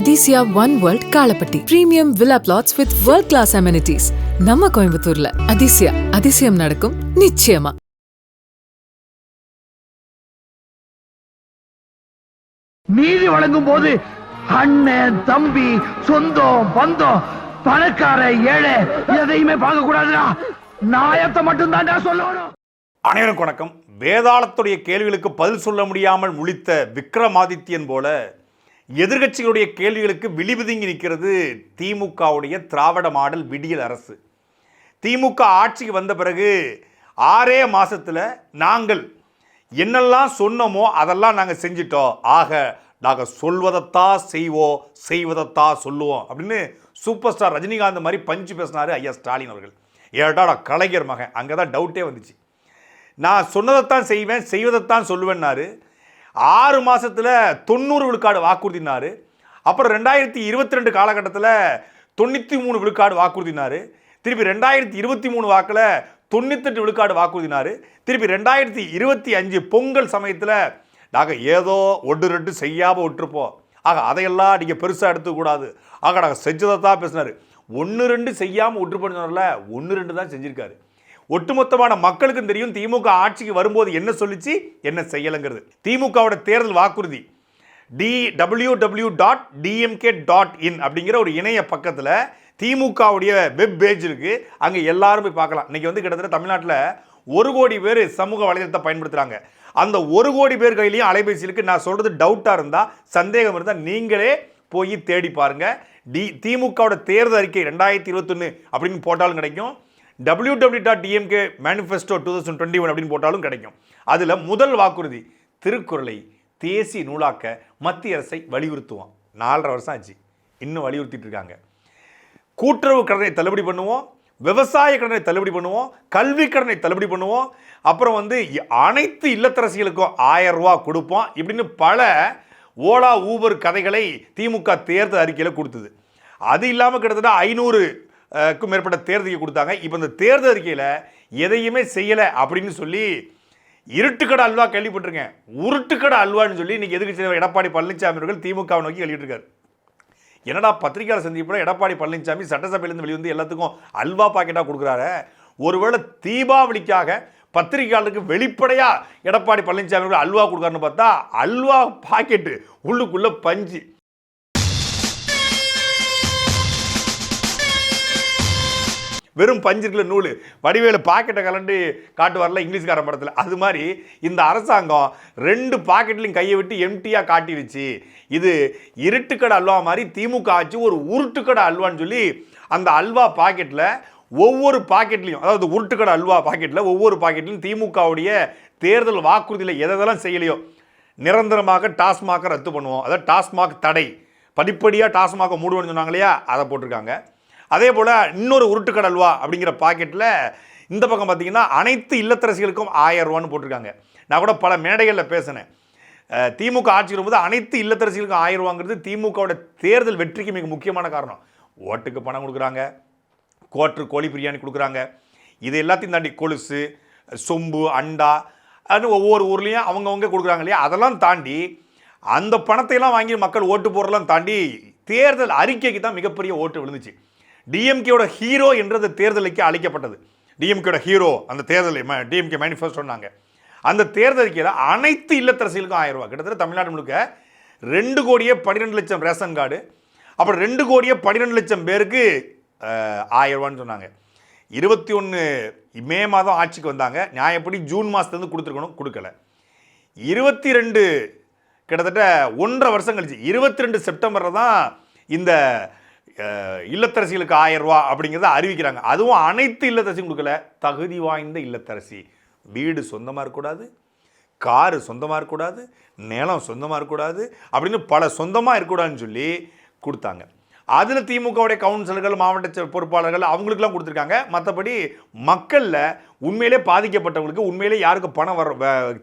Athisaya one world Kalapatti premium villa plots with world class amenities நம்ம கோயம்புத்தூர்ல அதிசயா அதிசயம் நடக்கும் நிச்சயமா நீதி வழங்கும் போது அண்ணன் தம்பி சொந்தம் பந்தம் பணக்கார ஏழை எதையுமே பார்க்க கூடாதுடா நாயத்தை மட்டும் தான்டா சொல்லணும். அனைவருக்கும் வணக்கம். வேதாளத்துடைய கேள்விகளுக்கு பதில் சொல்ல முடியாமல் முழித்த விக்ரமாதித்யன் போல எதிர்க்கட்சிகளுடைய கேள்விகளுக்கு விழிவிதுங்கி நிற்கிறது திமுகவுடைய திராவிட மாடல் விடியல் அரசு. திமுக ஆட்சிக்கு வந்த பிறகு ஆறே மாதத்தில் நாங்கள் என்னெல்லாம் சொன்னோமோ அதெல்லாம் நாங்கள் செஞ்சிட்டோம். ஆக நாங்கள் சொல்வதைத்தான் செய்வோம் செய்வதைத்தான் சொல்லுவோம் அப்படின்னு சூப்பர் ஸ்டார் ரஜினிகாந்த் மாதிரி பஞ்சு பேசினாரு ஐயா ஸ்டாலின் அவர்கள். ஏடா கலைஞர் மகன் அங்கே தான் டவுட்டே வந்துச்சு. நான் சொன்னதைத்தான் செய்வேன் செய்வதைத்தான் சொல்லுவேன்னாரு. ஆறு மாதத்தில் தொண்ணூறு விழுக்காடு வாக்குறுதினாரு. அப்புறம் ரெண்டாயிரத்தி இருபத்தி ரெண்டு காலகட்டத்தில் தொண்ணூற்றி மூணு விழுக்காடு வாக்குறுதினார். திருப்பி ரெண்டாயிரத்தி இருபத்தி மூணு வாக்கில் தொண்ணூத்தெட்டு விழுக்காடு வாக்குறுதினார். திருப்பி ரெண்டாயிரத்தி இருபத்தி அஞ்சு பொங்கல் சமயத்தில் நாங்கள் ஏதோ ஒன்று ரெண்டு செய்யாமல் விட்டுருப்போம். ஆக அதையெல்லாம் நீங்கள் பெருசாக எடுத்துக்கூடாது ஆக நாங்கள் செஞ்சதை தான் பேசினார். ஒன்று ரெண்டு செய்யாமல் விட்டுருப்போன்னு சொன்னார்ல ஒன்று ரெண்டு தான் செஞ்சுருக்காரு. ஒட்டுமொத்தமான மக்களுக்கும் தெரியும் திமுக ஆட்சிக்கு வரும்போது என்ன சொல்லிச்சு என்ன செய்யலைங்கிறது. திமுகவோட தேர்தல் வாக்குறுதி T W W dot DMK dot in அப்படிங்கிற ஒரு இணைய பக்கத்தில் திமுகவுடைய வெப் பேஜ் இருக்குது அங்கே எல்லாரும் போய் பார்க்கலாம். இன்றைக்கி வந்து கிட்டத்தட்ட தமிழ்நாட்டில் ஒரு கோடி பேர் சமூக வலைதளத்தை பயன்படுத்துகிறாங்க அந்த ஒரு கோடி பேர் கையிலையும் அலைபேசி இருக்கு நான் சொல்றது டவுட்டாக இருந்தால் சந்தேகம் இருந்தால் நீங்களே போய் தேடி பாருங்கள் டி திமுகவோட தேர்தல் அறிக்கை ரெண்டாயிரத்தி இருபத்தொன்று அப்படின்னு போட்டாலும் கிடைக்கும். W W dot DMK manifesto two thousand twenty one அப்படின்னு போட்டாலும் கிடைக்கும். அதில் முதல் வாக்குறுதி திருக்குறளை தேசிய நூலாக்க மத்திய அரசை வலியுறுத்துவோம். நாலரை வருஷம் ஆச்சு. இன்னும் வலியுறுத்திட்டு இருக்காங்க. கூட்டுறவு கடனை தள்ளுபடி பண்ணுவோம். விவசாய கடனை தள்ளுபடி பண்ணுவோம். கல்வி கடனை தள்ளுபடி பண்ணுவோம். அப்புறம் வந்து அனைத்து இல்லத்தரசிகளுக்கும் ஆயிரம் ரூபா கொடுப்போம் இப்படின்னு பல ஓலா ஊபர் கதைகளை திமுக தேர்தல் அறிக்கையில் கொடுத்தது. அது இல்லாமல் கிட்டத்தட்ட ஐநூறு க்கும் மேற்பட்ட தேர்தலுக்கு கொடுத்தாங்க. இப்போ இந்த தேர்தல் அறிக்கையில் எதையுமே செய்யலை அப்படின்னு சொல்லி இருட்டுக்கடை அல்வா கேள்விப்பட்டிருக்கேன். உருட்டுக்கடை அல்வான்னு சொல்லி இன்றைக்கி எதுக்கு எடப்பாடி பழனிசாமி அவர்கள் திமுகவை நோக்கி வெளியிட்டிருக்காரு என்னடா பத்திரிகையாளர் சந்திப்பில் எடப்பாடி பழனிசாமி சட்டசபையிலேருந்து வெளிவந்து எல்லாத்துக்கும் அல்வா பாக்கெட்டாக கொடுக்குறாரு. ஒருவேளை தீபாவளிக்காக பத்திரிகையாளருக்கு வெளிப்படையாக எடப்பாடி பழனிசாமி அல்வா கொடுக்காருன்னு பார்த்தா அல்வா பாக்கெட்டு உள்ளுக்குள்ளே பஞ்சு. வெறும் பஞ்சு நூல். வடிவேலு பாக்கெட்டை கலண்டு காட்டுவார்ல இங்கிலீஷ்காரன் படத்தில். அது மாதிரி இந்த அரசாங்கம் ரெண்டு பாக்கெட்லையும் கையை விட்டு எம்டியாக காட்டிடுச்சு இது இருட்டுக்கடை அல்வா மாதிரி திமுக ஆச்சு ஒரு உருட்டுக்கடை அல்வான்னு சொல்லி அந்த அல்வா பாக்கெட்டில் ஒவ்வொரு பாக்கெட்லையும் அதாவது உருட்டுக்கடை அல்வா பாக்கெட்டில் ஒவ்வொரு பாக்கெட்லையும் திமுகவுடைய தேர்தல் வாக்குறுதியில் எதெல்லாம் செய்யலையோ நிரந்தரமாக டாஸ்மாகை ரத்து பண்ணுவோம். அதாவது டாஸ்மாக் தடை. படிப்படியாக டாஸ்மாக மூடுவோம்னு சொன்னாங்க இல்லையா? அதை போட்டிருக்காங்க. அதே போல் இன்னொரு உருட்டுக்கடல்வா அப்படிங்கிற பாக்கெட்டில் இந்த பக்கம் பார்த்திங்கன்னா அனைத்து இல்லத்தரசிகளுக்கும் ஆயிரம் ரூபான்னு போட்டிருக்காங்க. நான் கூட பல மேடைகளில் பேசினேன். திமுக ஆட்சி வரும்போது அனைத்து இல்லத்தரசிகளுக்கும் ஆயிரம் ரூபாங்கிறது திமுகவோட தேர்தல் வெற்றிக்கு மிக முக்கியமான காரணம். ஓட்டுக்கு பணம் கொடுக்குறாங்க. கோட்ரு கோழி பிரியாணி கொடுக்குறாங்க. இது எல்லாத்தையும் தாண்டி கொலுசு சொம்பு அண்டா அது ஒவ்வொரு ஊர்லேயும் அவங்கவுங்க கொடுக்குறாங்க இல்லையா? அதெல்லாம் தாண்டி அந்த பணத்தையெல்லாம் வாங்கி மக்கள் ஓட்டு போடுறதெல்லாம் தாண்டி தேர்தல் அறிக்கைக்கு தான் மிகப்பெரிய ஓட்டு விழுந்துச்சு. டிஎம்கேயோட ஹீரோ என்றது தேர்தலுக்கு அளிக்கப்பட்டது. டிஎம்கேயோட ஹீரோ அந்த தேர்தல் டிஎம்கே மேனிஃபெஸ்டோ சொன்னாங்க. அந்த தேர்தலுக்கு அனைத்து இல்லத்தரசிகளுக்கும் ஆயிரம் ரூபாய். கிட்டத்தட்ட தமிழ்நாடு முழுக்க ரெண்டு கோடியே பன்னிரெண்டு லட்சம் ரேஷன் கார்டு அப்புறம் ரெண்டு கோடியே பன்னிரெண்டு லட்சம் பேருக்கு அஹ், ஆயிரம் ரூபான்னு சொன்னாங்க. இருபத்தி ஒன்று மே மாதம் ஆட்சிக்கு வந்தாங்க. நியாயப்படி ஜூன் மாதத்துலேருந்து கொடுத்துருக்கணும்? கொடுக்கல. இருபத்தி ரெண்டு கிட்டத்தட்ட ஒன்றரை வருஷம் கழிச்சு இருபத்தி ரெண்டு செப்டம்பரில் தான் இந்த இல்லத்தரசிகளுக்கு ஆயிரம் ரூபா அப்படிங்கிறத அறிவிக்கிறாங்க. அதுவும் அனைத்து இல்லத்தரசியும் கொடுக்கல. தகுதி வாய்ந்த இல்லத்தரசி. வீடு சொந்தமாக இருக்கக்கூடாது. காரு சொந்தமாக இருக்கக்கூடாது. நிலம் சொந்தமாக இருக்கக்கூடாது. அப்படின்னு பல சொந்தமாக இருக்கக்கூடாதுன்னு சொல்லி கொடுத்தாங்க. அதில் திமுகவுடைய கவுன்சிலர்கள் மாவட்ட பொறுப்பாளர்கள் அவங்களுக்குலாம் கொடுத்துருக்காங்க. மற்றபடி மக்களில் உண்மையிலே பாதிக்கப்பட்டவங்களுக்கு உண்மையிலே யாருக்கு பணம் வர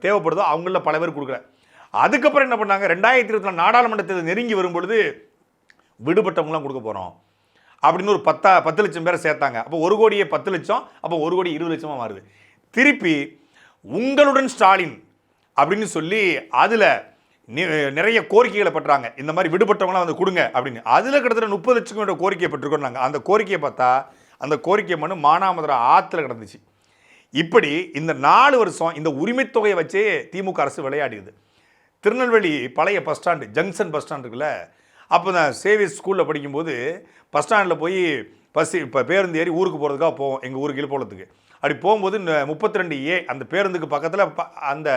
தேவைப்படுதோ அவங்கள பல பேர் கொடுக்குற அதுக்கப்புறம் என்ன பண்ணாங்க? ரெண்டாயிரத்தி இருபத்தி நாலு நாடாளுமன்ற தேர்தல் நெருங்கி வரும்பொழுது விடுபட்டவங்களாம் கொடுக்க போகிறோம் அப்படின்னு ஒரு பத்தா பத்து லட்சம் பேரை சேர்த்தாங்க. அப்போ ஒரு கோடியே பத்து லட்சம் அப்போ ஒரு கோடி இருபது லட்சமாக மாறுது. திருப்பி உங்களுடன் ஸ்டாலின் அப்படின்னு சொல்லி அதில் நிறைய கோரிக்கைகளை பெற்றாங்க இந்த மாதிரி விடுபட்டவங்களாம் வந்து கொடுங்க அப்படின்னு. அதில் கிட்டத்தட்ட முப்பது லட்சம் கோரிக்கை பெற்றிருக்கோம் நாங்கள் அந்த கோரிக்கையை பார்த்தா அந்த கோரிக்கை மனு மானாமதுரை ஆற்றுல கிடந்துச்சு. இப்படி இந்த நாலு வருஷம் இந்த உரிமைத்தொகையை வச்சே திமுக அரசு விளையாடியது. திருநெல்வேலி பழைய பஸ் ஸ்டாண்டு ஜங்ஷன் பஸ் ஸ்டாண்டுக்குள்ளே அப்போ நான் சேவிஸ் ஸ்கூலில் படிக்கும்போது பஸ் ஸ்டாண்டில் போய் பஸ் இப்போ பேருந்து ஏறி ஊருக்கு போகிறதுக்காக போவோம் எங்கள் ஊருக்கு இழுப்போளத்துக்கு அப்படி போகும்போது முப்பத்தி ரெண்டு ஏ அந்த பேருந்துக்கு பக்கத்தில் அந்த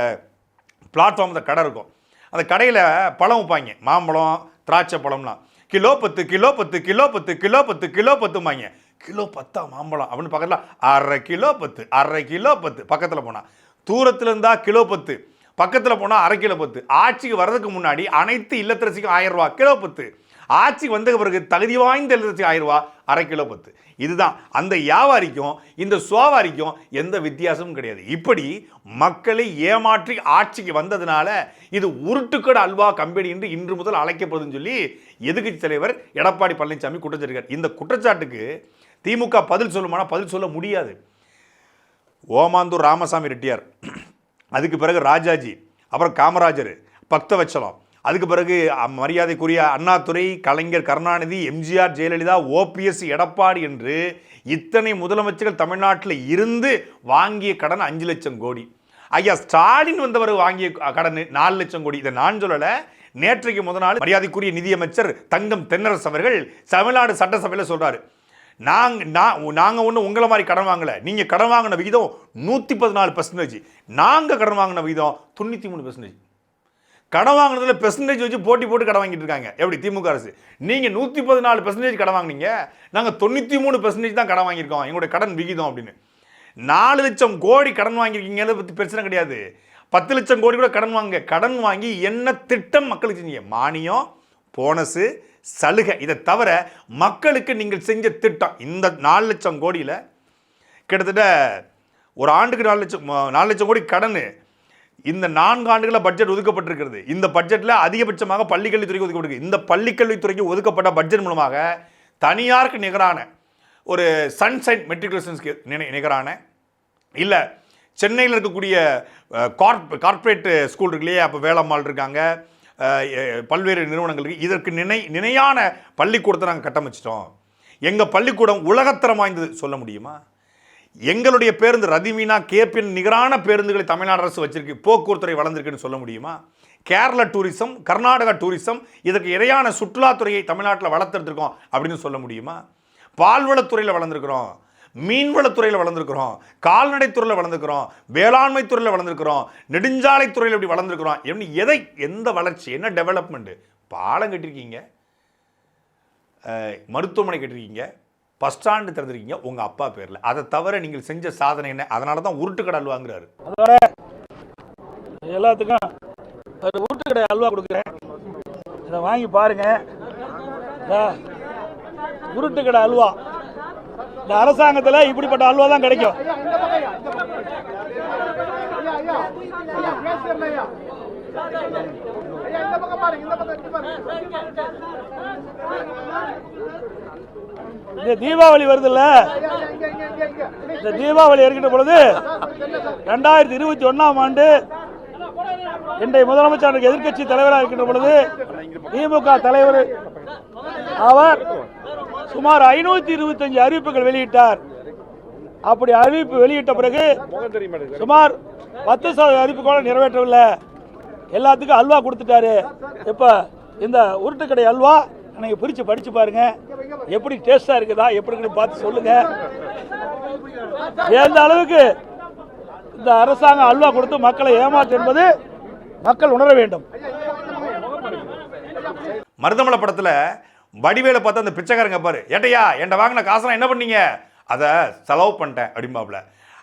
பிளாட்ஃபார்ம் அந்த கடை இருக்கும். அந்த கடையில் பழம் வைப்பாங்க மாம்பழம் திராட்சை பழம்லாம். கிலோ பத்து கிலோ பத்து கிலோ பத்து கிலோ பத்து கிலோ பத்துமாங்க கிலோ பத்தா மாம்பழம் அப்படின்னு பக்கத்தில் அரை கிலோ பத்து அரை கிலோ பத்து பக்கத்தில் போனால் தூரத்தில் இருந்தால் கிலோ பத்து பக்கத்தில் போனால் அரை கிலோ பத்து. ஆட்சிக்கு வர்றதுக்கு முன்னாடி அனைத்து இல்லத்தரசிக்கும் ஆயிரம் ரூபா கிலோ பத்து. ஆட்சிக்கு வந்த பிறகு தகுதி வாய்ந்த இல்லத்தரசி ஆயிரம் ரூபா அரை கிலோ பத்து. இதுதான். அந்த வியாபாரிக்கும் இந்த சுவாவாரிக்கும் எந்த வித்தியாசமும் கிடையாது. இப்படி மக்களை ஏமாற்றி ஆட்சிக்கு வந்ததுனால இது உருட்டுக்கடை அல்வா கம்பெனி என்று இன்று முதல் அழைக்கப்படுதுன்னு சொல்லி எதிர்கட்சி தலைவர் எடப்பாடி பழனிசாமி குற்றச்சாட்டுக்கார் இந்த குற்றச்சாட்டுக்கு திமுக பதில் சொல்லுமானா பதில் சொல்ல முடியாது. ஓமாந்தூர் ராமசாமி ரெட்டியார். அதுக்கு பிறகு ராஜாஜி அப்புறம் காமராஜர் பக்தவச்சலம். அதுக்கு பிறகு மரியாதைக்குரிய அண்ணாதுரை கலைஞர் கருணாநிதி எம்ஜிஆர் ஜெயலலிதா ஓபிஎஸ் எடப்பாடி என்று இத்தனை முதலமைச்சர்கள் தமிழ்நாட்டில் இருந்து வாங்கிய கடன் அஞ்சு லட்சம் கோடி. ஐயா ஸ்டாலின் வந்தவர் வாங்கிய கடன் நாலு லட்சம் கோடி. இதை நான் சொல்லலை. நேற்றைக்கு முதல் நாள் மரியாதைக்குரிய நிதியமைச்சர் தங்கம் தென்னரசு அவர்கள் தமிழ்நாடு சட்டசபையில் சொல்கிறாரு நாங்கள் நான் நாங்கள் ஒன்றும் உங்களை மாதிரி கடன் வாங்கலை. நீங்கள் கடன் வாங்கின விகிதம் நூற்றி பதினாலு பர்சன்டேஜ் நாங்கள் கடன் வாங்கின விகிதம் தொண்ணூற்றி மூணு பர்சன்டேஜ் கடன் வாங்கினதுல பெர்சன்டேஜ் வச்சு போட்டி போட்டு கடன் வாங்கிட்டு இருக்காங்க. எப்படி? திமுக அரசு. நீங்கள் நூற்றி பதினாலு பெர்சன்டேஜ் கடன் வாங்குனீங்க. நாங்கள் தொண்ணூற்றி மூணு பெர்சன்டேஜ் தான் கடன் வாங்கியிருக்கோம். எங்களுடைய கடன் விகிதம் அப்படின்னு. நாலு லட்சம் கோடி கடன் வாங்கியிருக்கீங்கிறத பற்றி பிரச்சனை கிடையாது. பத்து லட்சம் கோடி கூட கடன் வாங்க கடன் வாங்கி என்ன திட்டம் மக்களுக்கு செஞ்சீங்க? மானியம் போனஸு சலுகை. இதை தவிர மக்களுக்கு நீங்கள் செஞ்ச திட்டம் இந்த நாலு லட்சம் கோடியில் கிட்டத்தட்ட ஒரு ஆண்டுக்கு நாலு லட்சம் நாலு லட்சம் கோடி கடன். இந்த நான்கு ஆண்டுகளில் பட்ஜெட் ஒதுக்கப்பட்டிருக்கிறது. இந்த பட்ஜெட்டில் அதிகபட்சமாக பள்ளிக்கல்வித்துறைக்கு ஒதுக்கப்பட்டிருக்கு. இந்த பள்ளிக்கல்வித்துறைக்கு ஒதுக்கப்பட்ட பட்ஜெட் மூலமாக தனியாருக்கு நிகரான ஒரு சன்சைன் மெட்ரிகுலேஷன்ஸ்க்கு நினை நிகரான இல்லை சென்னையில் இருக்கக்கூடிய கார்ப் கார்ப்பரேட் ஸ்கூல் இருக்கு இல்லையா அப்போ வேளம்மாள் இருக்காங்க. பல்வேறு நிறுவனங்களுக்கு இதற்கு நினை நினையான பள்ளிக்கூடத்தை நாங்கள் கட்டமைச்சிட்டோம். எங்கள் பள்ளிக்கூடம் உலகத்தரம் வாய்ந்தது. சொல்ல முடியுமா? எங்களுடைய பேருந்து ரதிமீனா கேபின் நிகரான பேருந்துகளை தமிழ்நாடு அரசு வச்சிருக்கு போக்குவரத்துறை வளர்ந்துருக்குன்னு சொல்ல முடியுமா? கேரள டூரிசம் கர்நாடகா டூரிசம் இதற்கு இணையான சுற்றுலாத்துறையை தமிழ்நாட்டில் வளர்த்துருக்கோம் அப்படின்னு சொல்ல முடியுமா? பால்வளத்துறையில் வளர்ந்துருக்குறோம். மீன்வளத்துறையில் வளர்ந்துருக்கிறோம் கால்நடைத்துறையில் வளர்ந்துருக்கிறோம் வேளாண்மை துறையில் வளர்ந்துருக்கிறோம் நெடுஞ்சாலைத்துறையில் இப்படி வளர்ந்துருக்கிறோம் எப்படி எதை எந்த வளர்ச்சி என்ன டெவலப்மெண்ட்டு பாலம் கட்டிருக்கீங்க மருத்துவமனை கட்டிருக்கீங்க பஸ் ஸ்டாண்டு திறந்துருக்கீங்க. உங்கள் அப்பா பேரில். அதை தவிர நீங்கள் செஞ்ச சாதனை என்ன? அதனால தான் உருட்டுக்கடல் வாங்குறாரு. எல்லாத்துக்கும் ஒரு வீட்டுக்கடை அல்வா கொடுக்குறேன். இதை வாங்கி பாருங்க. இதா, உருட்டுக்கடை அல்வா. இந்த அரசாங்கத்தில் இப்படிப்பட்ட அல்வா தான் கிடைக்கும். இந்த தீபாவளி வருதுல்ல? இந்த தீபாவளி இருக்கின்ற பொழுது ரெண்டாயிரத்தி இருபத்தி ஒன்னாம் ஆண்டு இன்றைய முதலமைச்சர் எதிர்க்கட்சி தலைவராக இருக்கின்ற பொழுது திமுக தலைவர் அவர் சுமார் ஐநூத்தி இருபத்தஞ்சு அறிவிப்புகள் வெளியிட்டார். அப்படி அறிவிப்பு வெளியிட்ட பிறகு சுமார் பத்து சதவீத அறிவிப்பு கூட நிறைவேற்றவில்லை. எல்லாத்துக்கும் அல்வா கொடுத்துட்டாரு. இப்ப இந்த உருட்டுக்கடை அல்வா நீங்க பிரிச்சு படிச்சு பாருங்க. எப்படி டேஸ்டா இருக்குதா எப்படி இருக்குன்னு பார்த்து சொல்லுங்க. எந்த அளவுக்கு இந்த அரசாங்கம் அல்வா கொடுத்து மக்களை ஏமாற்று என்பது மக்கள் உணர வேண்டும். மருதமலை படத்தில் வடிவேல பார்த்து அந்த பிச்சைக்காரங்க பாரு ஏட்டையா என்கிட்ட வாங்கின காசெல்லாம் என்ன பண்ணீங்க? அதை செலவு பண்ணிட்டேன் அப்படிம்பாப்புல.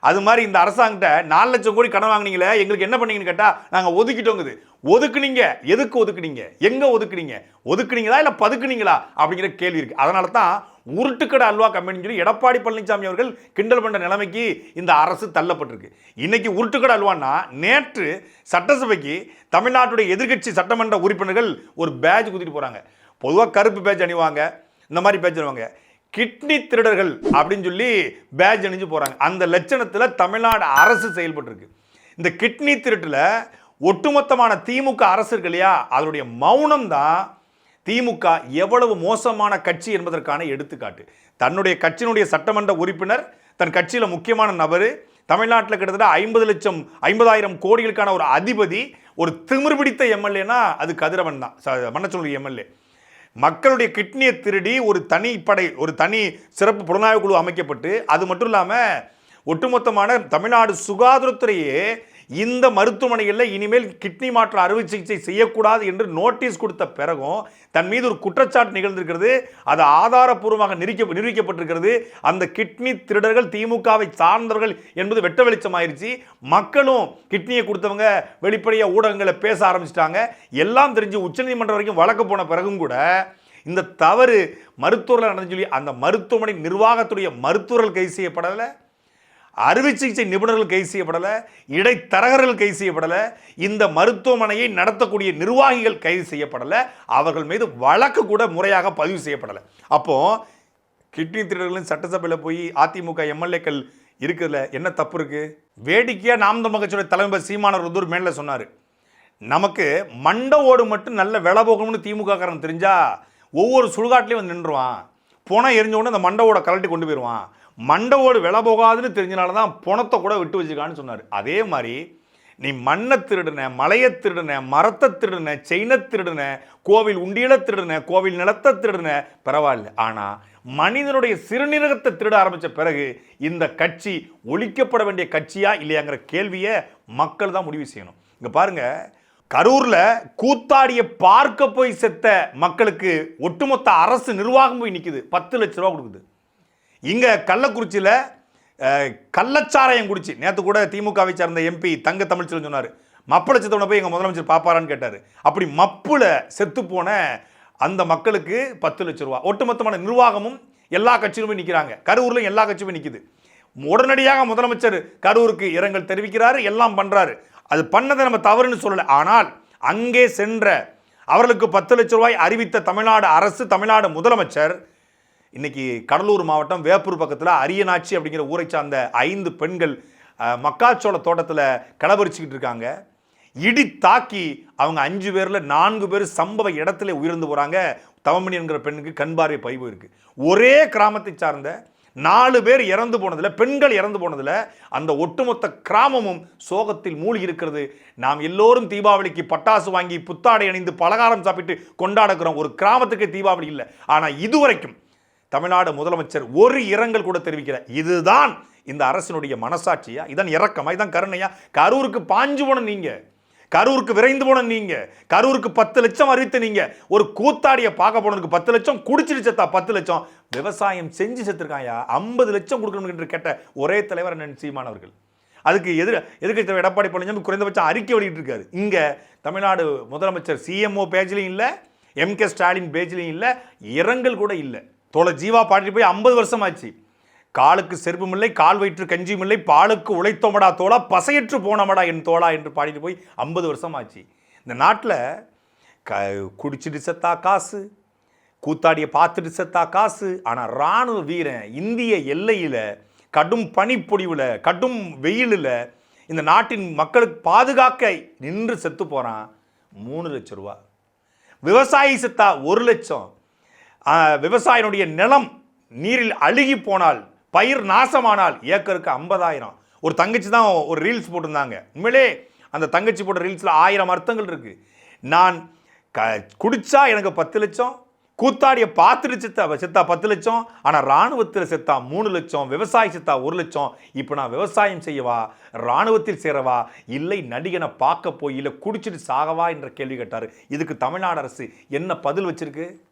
அது மாதிரி இந்த அரசாங்கிட்ட நாலு லட்சம் கோடி கடன் வாங்கினீங்களே எங்களுக்கு என்ன பண்ணீங்கன்னு கேட்டால் நாங்கள் ஒதுக்கிட்டோங்குது. ஒதுக்குனீங்க. எதுக்கு ஒதுக்குனீங்க? எங்கே ஒதுக்குனீங்க? ஒதுக்குனீங்களா இல்லை பதுக்குனீங்களா? அப்படிங்கிற கேள்வி இருக்குது அதனால தான் உருட்டுக்கடை அல்வா கம்பெனின்னு சொல்லி எடப்பாடி பழனிசாமி அவர்கள் கிண்டல் பண்ணுற நிலைமைக்கு இந்த அரசு தள்ளப்பட்டிருக்கு. இன்றைக்கி உருட்டுக்கடை அல்வான்னா நேற்று சட்டசபைக்கு தமிழ்நாட்டுடைய எதிர்க்கட்சி சட்டமன்ற உறுப்பினர்கள் ஒரு பேட்ச் குத்திட்டு போகிறாங்க பொதுவாக கருப்பு பேஜ் அணிவாங்க இந்த மாதிரி பேஜ் அணிவாங்க. கிட்னி திருடர்கள் அப்படின்னு சொல்லி பேஜ் அணிஞ்சு போகிறாங்க அந்த லட்சணத்தில் தமிழ்நாடு அரசு செயல்பட்டுருக்கு. இந்த கிட்னி திருட்டில் ஒட்டுமொத்தமான திமுக அரசு இருக்கு இல்லையா? அதனுடைய மௌனம் தான் திமுக எவ்வளவு மோசமான கட்சி என்பதற்கான எடுத்துக்காட்டு. தன்னுடைய கட்சியினுடைய சட்டமன்ற உறுப்பினர் தன் கட்சியில் முக்கியமான நபர் தமிழ்நாட்டில் கிட்டத்தட்ட ஐம்பது லட்சம் ஐம்பதாயிரம் கோடிகளுக்கான ஒரு அதிபதி ஒரு திமிர் பிடித்த எம்எல்ஏனா அது கதிரவன் தான். ச- எம்எல்ஏ. மக்களுடைய கிட்னியை திருடி ஒரு தனிப்படை ஒரு தனி சிறப்பு புலனாய்வு குழு அமைக்கப்பட்டு அது மட்டும் இல்லாமல் ஒட்டுமொத்தமான தமிழ்நாடு சுகாதாரத்துறையே இந்த மருத்துவமனைகளில் இனிமேல் கிட்னி மாற்று அறுவை சிகிச்சை செய்யக்கூடாது என்று நோட்டீஸ் கொடுத்த பிறகும் தன் மீது ஒரு குற்றச்சாட்டு நிகழ்ந்திருக்கிறது. அது ஆதாரப்பூர்வமாக நிரூபிக்க நிரூபிக்கப்பட்டிருக்கிறது. அந்த கிட்னி திருடர்கள் திமுகவை சார்ந்தவர்கள் என்பது வெட்ட வெளிச்சமாயிருச்சு. மக்களும் கிட்னியை கொடுத்தவங்க வெளிப்படையாக ஊடகங்களை பேச ஆரம்பிச்சிட்டாங்க. எல்லாம் தெரிஞ்சு உச்சநீதிமன்றம் வரைக்கும் வழக்கு போன பிறகும் கூட இந்த தவறு மருத்துவர்கள் நடந்து சொல்லி அந்த மருத்துவமனை நிர்வாகத்துடைய மருத்துவர்கள் கைது செய்யப்படலை. அறுவை சிகிச்சை நிபுணர்கள் கைது செய்யப்படலை இடைத்தரகர்கள் கைது செய்யப்படலை இந்த மருத்துவமனையை நடத்தக்கூடிய நிர்வாகிகள் கைது செய்யப்படலை அவர்கள் மீது வழக்கு கூட முறையாக பதிவு செய்யப்படலை. அப்போது கிட்னி திருடர்களின் சட்டசபையில் போய் அதிமுக எம்எல்ஏக்கள் இருக்குதுல என்ன தப்பு இருக்குது வேடிக்கையாக நாம் தமிழ் கட்சியோட தலைவர் சீமானவர் வந்து மேலே சொன்னார். நமக்கு மண்டவோடு ஓடு மட்டும் நல்ல விலை போகணும்னு திமுக காரன் தெரிஞ்சா ஒவ்வொரு சுடுகாட்டிலையும் வந்து நின்றுவான் போனால் எரிஞ்ச உடனே அந்த மண்டவோட கலட்டி கொண்டு போயிடுவான் மண்டவோடு விலை போகாதுன்னு தெரிஞ்சனால தான் புணத்தை கூட விட்டு வச்சுக்கான்னு சொன்னார். அதே மாதிரி நீ மண்ணை திருடுன மலையை திருடுன மரத்தை திருடுன செயினை திருடுன கோவில் உண்டியலை திருடுன கோவில் நிலத்தை திருடுன பரவாயில்ல. ஆனால் மனிதனுடைய சிறுநீரகத்தை திருட ஆரம்பித்த பிறகு இந்த கட்சி ஒழிக்கப்பட வேண்டிய கட்சியா இல்லையாங்கிற கேள்வியை மக்கள் தான் முடிவு செய்யணும். இங்கே பாருங்க கரூரில் கூத்தாடிய பார்க்க போய் செத்த மக்களுக்கு ஒட்டுமொத்த அரசு நிர்வாகம் போய் நிற்கிது பத்து லட்ச ரூபா கொடுக்குது. இங்கே கள்ளக்குறிச்சியில் கள்ளச்சாராயம் குடிச்சு. நேற்று கூட திமுகவை சார்ந்த எம்பி தங்க தமிழ்ச்செல்வன் சொன்னார். மப்பள செத்தவனை போய் எங்கள் முதலமைச்சர் பார்ப்பாரான்னு கேட்டார். அப்படி மப்புல செத்து போன அந்த மக்களுக்கு பத்து லட்ச ரூபா. ஒட்டுமொத்தமான நிர்வாகமும் எல்லா கட்சியிலுமே நிற்கிறாங்க கரூரில் எல்லா கட்சியுமே நிற்கிது உடனடியாக முதலமைச்சர் கரூருக்கு இரங்கல் தெரிவிக்கிறாரு எல்லாம் பண்ணுறாரு அது பண்ணதை நம்ம தவறுன்னு சொல்லலை. ஆனால் அங்கே சென்ற அவர்களுக்கு பத்து லட்ச ரூபாய் அறிவித்த தமிழ்நாடு அரசு தமிழ்நாடு முதலமைச்சர் இன்றைக்கி கடலூர் மாவட்டம் வேப்பூர் பக்கத்தில் அரியநாச்சி அப்படிங்கிற ஊரை சார்ந்த ஐந்து பெண்கள் மக்காச்சோள தோட்டத்தில் களபரிச்சுக்கிட்டு இருக்காங்க. இடி தாக்கி அவங்க அஞ்சு பேரில் நான்கு பேர் சம்பவ இடத்துல உயர்ந்து போகிறாங்க தவமணி என்கிற பெண்ணுக்கு கண்பார்வை பதிவு இருக்கு. ஒரே கிராமத்தை சார்ந்த நாலு பேர் இறந்து போனதில் பெண்கள் இறந்து போனதில் அந்த ஒட்டுமொத்த கிராமமும் சோகத்தில் மூழ்கி இருக்கிறது. நாம் எல்லோரும் தீபாவளிக்கு பட்டாசு வாங்கி புத்தாடை அணிந்து பலகாரம் சாப்பிட்டு கொண்டாடுகிறோம். ஒரு கிராமத்துக்கு தீபாவளி இல்லை. ஆனால் இதுவரைக்கும் தமிழ்நாடு முதலமைச்சர் ஒரு இரங்கல் கூட தெரிவிக்கல. இதுதான் இந்த அரசினுடைய மனசாட்சியா? இதான் இறக்கமா இதான் கருணையா? கரூருக்கு பாஞ்சு போன நீங்க. கரூருக்கு விரைந்து போன நீங்க. கரூருக்கு பத்து லட்சம் அறிவித்த நீங்க. ஒரு கூத்தாடிய பார்க்க போனதுக்கு பத்து லட்சம் குடிச்சிட்டு செத்தா பத்து லட்சம். விவசாயம் செஞ்சு செத்துருக்காயா? ஐம்பது லட்சம் கொடுக்கணும் என்று கேட்ட ஒரே தலைவர் அண்ணன் சீமான் அவர்கள். அதுக்கு எதிர எதிர்கட்சி தலைவர் எடப்பாடி பழனிசாமி குறைந்தபட்சம் அறிக்கை வெளியிட்டு இருக்காரு இங்க தமிழ்நாடு முதலமைச்சர் சிஎம்ஓ பேஜ்லையும் இல்லை எம் கே ஸ்டாலின் பேஜ்லையும் இல்லை இரங்கல் கூட இல்லை. தோலை ஜீவா பாடிட்டு போய் ஐம்பது வருஷம் ஆச்சு காலுக்கு செருப்பும் இல்லை கால் வயிற்று கஞ்சியும் இல்லை பாலுக்கு உழைத்தோமடா தோழா பசையற்று போனமடா என் தோழா என்று பாடிட்டு போய் ஐம்பது வருஷம் ஆச்சு இந்த நாட்டில் க குடிச்சிட்டு செத்தா காசு கூத்தாடியை பார்த்துட்டு செத்தா காசு ஆனால் இராணுவ வீரன் இந்திய எல்லையில் கடும் பனிப்பொடிவில் கடும் வெயிலில் இந்த நாட்டின் மக்களுக்கு பாதுகாக்க நின்று செத்து போகிறான் மூணு லட்சம் ரூபா. விவசாயி செத்தா ஒரு லட்சம். விவசாயினுடைய நிலம் நீரில் அழுகி போனால் பயிர் நாசமானால் ஏக்கருக்கு ஐம்பதாயிரம். ஒரு தங்கச்சி தான் ஒரு ரீல்ஸ் போட்டிருந்தாங்க. உண்மையிலே அந்த தங்கச்சி போட்ட ரீல்ஸில் ஆயிரம் அர்த்தங்கள் இருக்குது நான் க குடித்தா எனக்கு பத்து லட்சம் கூத்தாடியை பார்த்துட்டு செத்தா செத்தா பத்து லட்சம் ஆனால் இராணுவத்தில் செத்தா மூணு லட்சம் விவசாயி செத்தா ஒரு லட்சம் இப்போ நான் விவசாயம் செய்யவா இராணுவத்தில் சேரவா இல்லை நடிகனை பார்க்க போய் இல்லை குடிச்சிட்டு சாகவா என்ற கேள்வி கேட்டார். இதுக்கு தமிழ்நாடு அரசு என்ன பதில் வச்சிருக்கு?